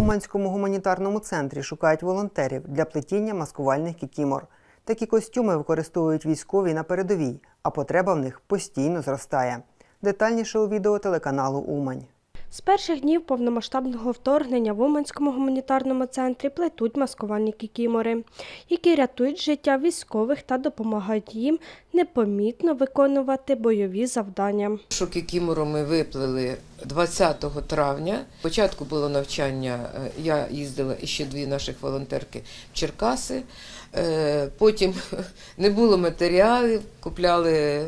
Уманському гуманітарному центрі шукають волонтерів для плетіння маскувальних кікімор. Такі костюми використовують військові на передовій, а потреба в них постійно зростає. Детальніше у відео телеканалу Умань. З перших днів повномасштабного вторгнення в Уманському гуманітарному центрі плетуть маскувальні кікімори, які рятують життя військових та допомагають їм непомітно виконувати бойові завдання. Шоки Кімору ми виплили 20 травня. Спочатку було навчання, е, я їздила і ще дві наших волонтерки в Черкаси. Е, Потім не було матеріалів, купляли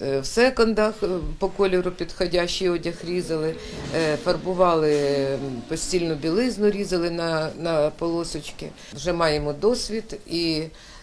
в секондах е, по кольору підходящий одяг різали, е, фарбували постільну білизну, різали на, на полосочки. Вже маємо досвід і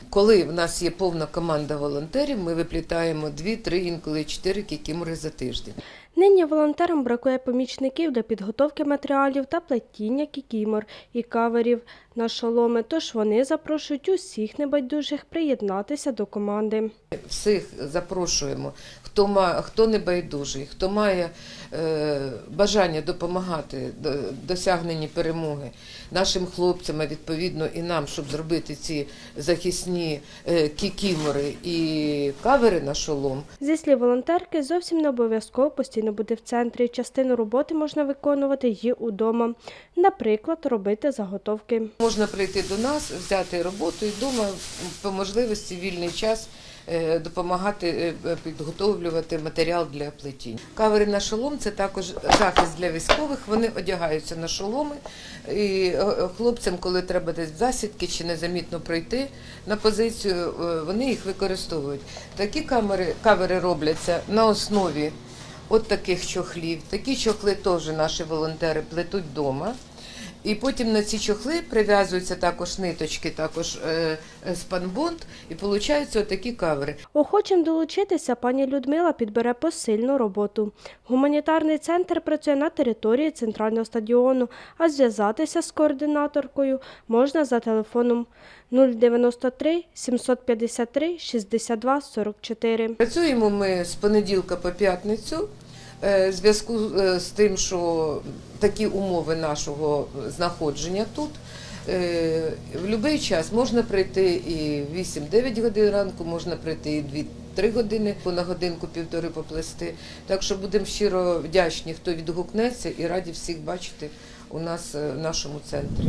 коли в нас є повна команда волонтерів, ми виплітаємо 2-3, інколи 4 кікімори за тиждень. Нині волонтерам бракує помічників для підготовки матеріалів та плетіння кікімор і каверів на шоломи, тож вони запрошують усіх небайдужих приєднатися до команди. Всіх запрошуємо, хто має, хто не байдужий, хто має е, бажання допомагати до- досягненні перемоги нашим хлопцям, а відповідно і нам, щоб зробити ці захисні е, кікімори і кавери на шолом. Зі слів волонтерки, зовсім не обов'язково постійно бути в центрі. Частину роботи можна виконувати і удома. Наприклад, робити заготовки. Можна прийти до нас, взяти роботу і вдома по можливості вільний час е, допомагати е, підготовлювати матеріал для плетінь. Кавери на шолом це також захист для військових. Вони одягаються на шоломи. І е, хлопцям, коли треба десь засідки чи незамітно пройти на позицію, вони їх використовують. Такі камери, кавери робляться на основі от таких чохлів. Такі чохли теж наші волонтери плетуть вдома. І потім на ці чохли прив'язуються також ниточки, також е, е, спанбонд, і получаються отакі кавери. Охочим долучитися пані Людмила підбере посильну роботу. Гуманітарний центр працює на території центрального стадіону, а зв'язатися з координаторкою можна за телефоном 093 753 62 44. Працюємо ми з понеділка по п'ятницю. Е, В зв'язку е, з тим, що такі умови нашого знаходження тут. е, В будь-який час можна прийти і в 8-9 годин ранку, можна прийти і 2-3 години по на годинку півтори поплести. Так що будемо щиро вдячні, хто відгукнеться і раді всіх бачити у нас в нашому центрі.